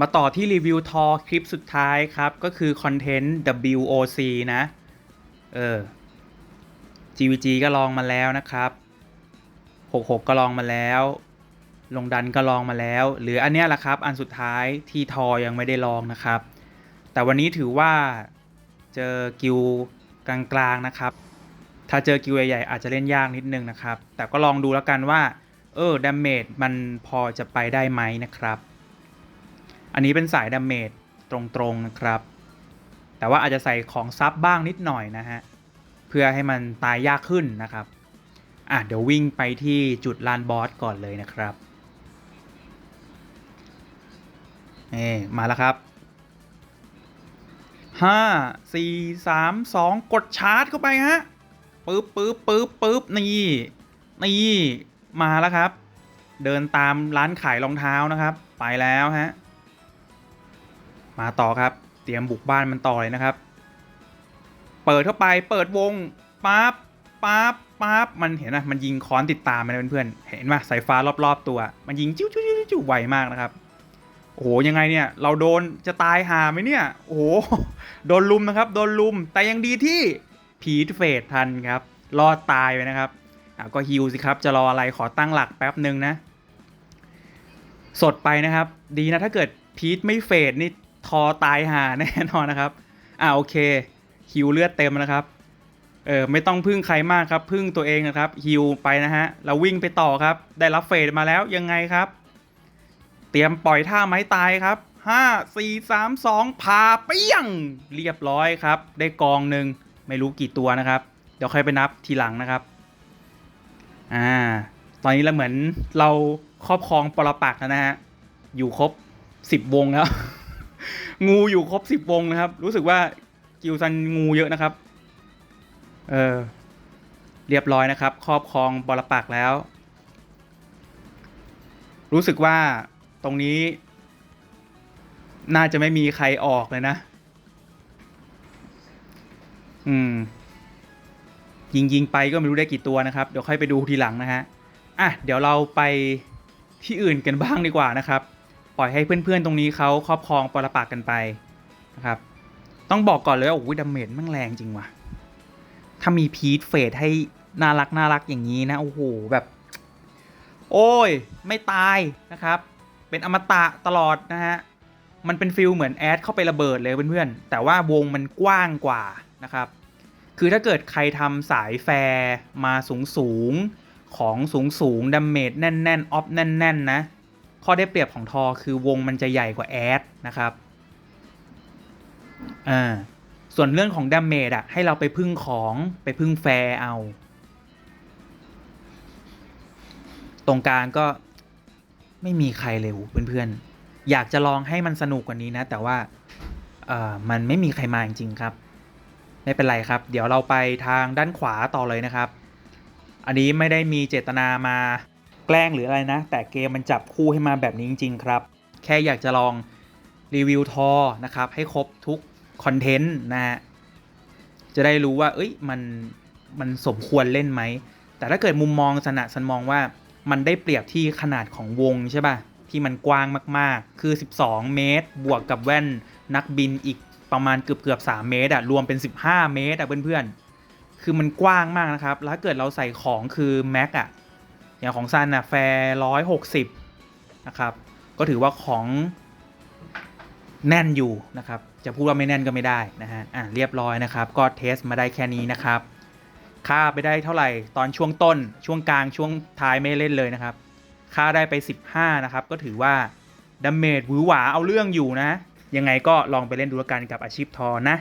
มาต่อที่รีวิวทอคลิปสุดท้ายครับ ก็คือคอนเทนต์ WOC นะ เออ GVG ก็ลองมาแล้วนะครับ 66 ก็ลองมาแล้ว ลงดันก็ลองมาแล้ว หรืออันเนี้ยแหละครับ อันสุดท้ายที่ทอยังไม่ได้ลองนะครับ แต่วันนี้ถือว่าเจอกิวกลางๆนะครับ ถ้าเจอกิวใหญ่ๆอาจจะเล่นยากนิดนึงนะครับ แต่ก็ลองดูแล้วกันว่า เออดาเมจมันพอจะไปได้ไหมนะครับ อันนี้เป็นสายดาเมจตรงๆนะครับ แต่ว่าอาจจะใส่ของซับบ้างนิดหน่อยนะฮะ เพื่อให้มันตายยากขึ้นนะครับ อะเดี๋ยววิ่งไปที่จุดลานบอสก่อนเลยนะครับนี่มาแล้วครับห้าสี่สามสองกดชาร์จเข้าไปฮะปึ๊บปึ๊บปึ๊บปึ๊บนี่ นี่ มาแล้วครับ เดินตามร้านขายรองเท้านะครับ ไปแล้วฮะ มาต่อครับ เตรียมบุกบ้านมันต่อเลยนะครับ เปิดเข้าไปเปิดวงปั๊บปั๊บปั๊บมันเห็นนะมันยิงค้อนติดตามมาเลยเพื่อนๆเห็นป่ะสายฟ้ารอบๆตัว มันยิงจิ้วจิ้วจิ้วจิ้วไวมากนะครับโอ้โหยังไงเนี่ยเราโดนจะตายหาไหมเนี่ยโอ้โหโดนลุมนะครับ โดนลุมแต่ยังดีที่ผีเฟสทันครับรอดตายไปนะครับอะก็ฮิวสิครับจะรออะไรขอตั้งหลักแป๊บหนึ่งนะ สดไปนะครับ ดีนะถ้าเกิดพีทไม่เฟดนี่ ทอตายหาแน่นอนนะครับ อ่าโอเคฮิวเลือดเต็มนะครับ เออไม่ต้องพึ่งใครมากครับ พึ่งตัวเองนะครับฮิวไปนะฮะเราวิ่งไปต่อครับ ได้รับเฟดมาแล้วยังไงครับ เตรียมปล่อยท่าไม้ตายครับห้าสี่สามสองพาเปี้ยง เรียบร้อยครับ ได้กองหนึ่งไม่รู้กี่ตัวนะครับ เดี๋ยวค่อยไปนับทีหลังนะครับ อ่า ตอนนี้เราเหมือนเราครอบครองปรปักแล้วนะฮะ อยู่ครบสิบวงแล้ว งูอยู่ครบสิบวงนะครับ รู้สึกว่ากิวซันงูเยอะนะครับ เออ เรียบร้อยนะครับ ครอบครองปรปักแล้ว รู้สึกว่าตรงนี้ น่าจะไม่มีใครออกเลยนะ อืม ยิงยิงไปก็ไม่รู้ได้กี่ตัวนะครับ เดี๋ยวค่อยไปดูทีหลังนะฮะ อะ เดี๋ยวเราไปที่อื่นกันบ้างดีกว่านะครับ ปล่อยให้เพื่อนๆตรงนี้เขาครอบครองปรปักกันไปนะครับ ต้องบอกก่อนเลยว่าโอ้ยดาเมจแม่งแรงจริงว่ะ ถ้ามีพีทเฟดให้น่ารักน่ารักอย่างนี้นะ โอ้โหแบบ โอ้ย ไม่ตายนะครับ เป็นอมตะตลอดนะฮะ มันเป็นฟิลเหมือนแอดเข้าไประเบิดเลยเพื่อนๆ แต่ว่าวงมันกว้างกว่านะครับ คือถ้าเกิดใครทำสายแฟร์มาสูงสูงๆของสูงสูงๆดาเมจแน่นๆ ออฟแน่นๆนะ ข้อได้เปรียบของทอคือวงมันจะใหญ่กว่าแอดนะครับอ่าส่วนเรื่องของดาเมจอะให้เราไปพึ่งของไปพึ่งแฟร์เอา ตรงกลางก็ไม่มีใครเลยเพื่อนๆ อยากจะลองให้มันสนุกกว่านี้นะ แต่ว่าเอ่อมันไม่มีใครมาจริงๆครับ ไม่เป็นไรครับ เดี๋ยวเราไปทางด้านขวาต่อเลยนะครับ อันนี้ไม่ได้มีเจตนามา แกล้งหรืออะไรนะ แต่เกมมันจับคู่ให้มาแบบนี้จริง ๆ ครับ แค่อยากจะลองรีวิวทอนะครับ ให้ครบทุกคอนเทนต์นะฮะจะได้รู้ว่า เอ้ยมันมันสมควรเล่นไหม แต่ถ้าเกิดมุมมองสนะสันมองว่ามันได้เปรียบที่ขนาดของวงใช่ป่ะ ที่มันกว้างมากๆ คือ 12 เมตร บวกกับแว่นนักบินอีกประมาณเกือบเกือบ3เมตรอะรวมเป็น 15 เมตรอะเพื่อนๆ คือมันกว้างมากนะครับ แล้วถ้าเกิดเราใส่ของคือแม็กอะ อย่างของซันอะแฟร์ร้อยหกสิบนะครับ ก็ถือว่าของแน่นอยู่นะครับ จะพูดว่าไม่แน่นก็ไม่ได้นะฮะ อะเรียบร้อยนะครับ ก็เทสมาได้แค่นี้นะครับ ค่าไปได้เท่าไหร่ตอนช่วงต้น ช่วงกลางช่วงท้ายไม่เล่นเลยนะครับ ค่าได้ไป 15 นะครับ ก็ถือว่าดาเมจหวือหวาเอาเรื่องอยู่นะ ยังไงก็ลองไปเล่นดูแล้วกันกับอาชีพทอนะ